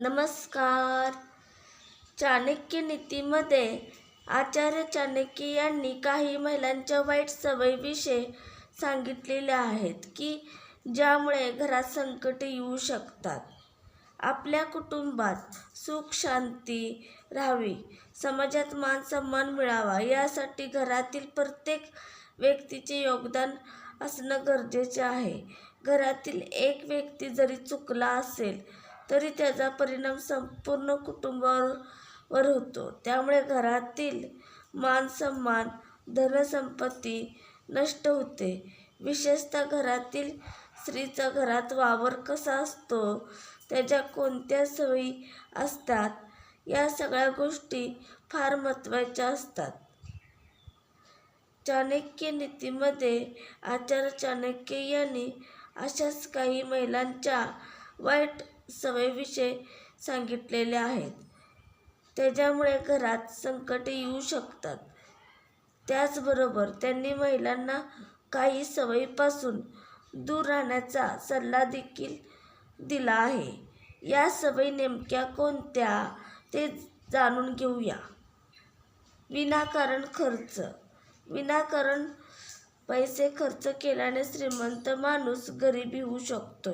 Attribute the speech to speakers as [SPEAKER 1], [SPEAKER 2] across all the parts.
[SPEAKER 1] नमस्कार. चाणक्य नीतीमध्ये आचार्य चाणक्य यांनी काही महिलांच्या वाईट सवयीविषयी सांगितलेल्या आहेत की ज्यामुळे घरात संकटे येऊ शकतात. आपल्या कुटुंबात सुख शांती राहावी समाजात मान सन्मान मिळावा यासाठी घरातील प्रत्येक व्यक्तीचे योगदान असणं गरजेचे आहे. घरातील एक व्यक्ती जरी चुकला असेल तरी त्याचा परिणाम संपूर्ण कुटुंबावर वर होतो. त्यामुळे घरातील मान सन्मान धनसंपत्ती नष्ट होते. विशेषतः घरातील स्त्रीचा घरात वावर कसा असतो त्याच्या कोणत्या सवयी असतात या सगळ्या गोष्टी फार महत्त्वाच्या असतात. चाणक्य नीतीमध्ये आचार्य चाणक्य यांनी अशाच काही महिलांच्या वाईट सवयीविषयी सांगितलेले आहेत. त्याच्यामुळे घरात संकटे येऊ शकतात. त्याचबरोबर त्यांनी महिलांना काही सवयीपासून दूर राहण्याचा सल्ला देखील दिला आहे. या सवयी नेमक्या कोणत्या ते जाणून घेऊया. विनाकारण खर्च. विनाकारण पैसे खर्च केल्याने श्रीमंत माणूस गरिबी होऊ शकतो.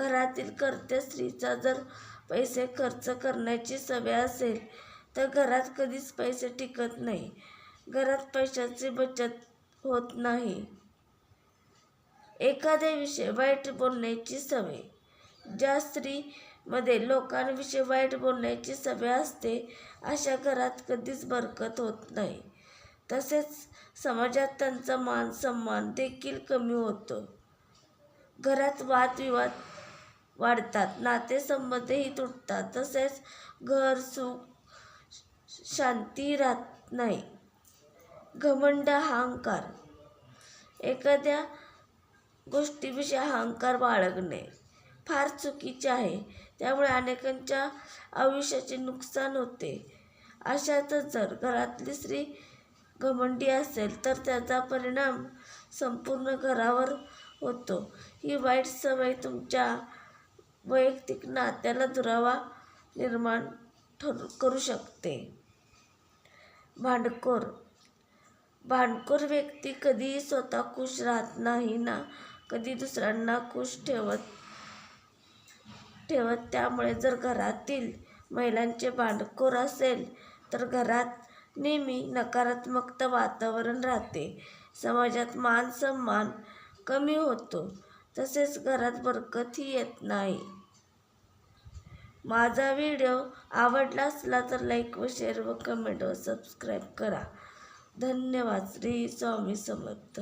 [SPEAKER 1] घरातील कर्त्या स्त्रीचा जर पैसे खर्च करण्याची सवय असेल तर घरात कधीच पैसे टिकत नाही. घरात पैशाची बचत होत नाही. एखाद्याविषयी वाईट बोलण्याची सवय. ज्या स्त्रीमध्ये लोकांविषयी वाईट बोलण्याची सवय असते अशा घरात कधीच बरकत होत नाही. तसेच समाजात त्यांचा मान सन्मान देखील कमी होतो. घरात वादविवाद वाढतात. नातेसंबंधही तुटतात. तसेच घर सुख शांती राहत नाही. घमंड अहंकार. एखाद्या गोष्टीविषयी अहंकार बाळगणे फार चुकीचे आहे. त्यामुळे अनेकांच्या आयुष्याचे नुकसान होते. अशातच जर घरातली स्त्री घमंडी असेल तर त्याचा परिणाम संपूर्ण घरावर होतो. ही वाईट सवय तुमच्या वैयक्तिक नात्याला दुरावा निर्माण ठरू करू शकते. भांडखोर. भांडखोर व्यक्ती कधीही स्वतः खुश राहत नाही ना? कधी दुसऱ्यांना खुश ठेवत ठेवत त्यामुळे जर घरातील महिलांचे भांडखोर असेल तर घरात नेहमी नकारात्मकता वातावरण राहते. समाजात मान सन्मान कमी होतो. तसेच घरात बरकतही येत नाही. माझा व्हिडिओ आवडला असला तर लाईक व शेअर व कमेंट व सबस्क्राईब करा. धन्यवाद. श्री स्वामी समर्थ.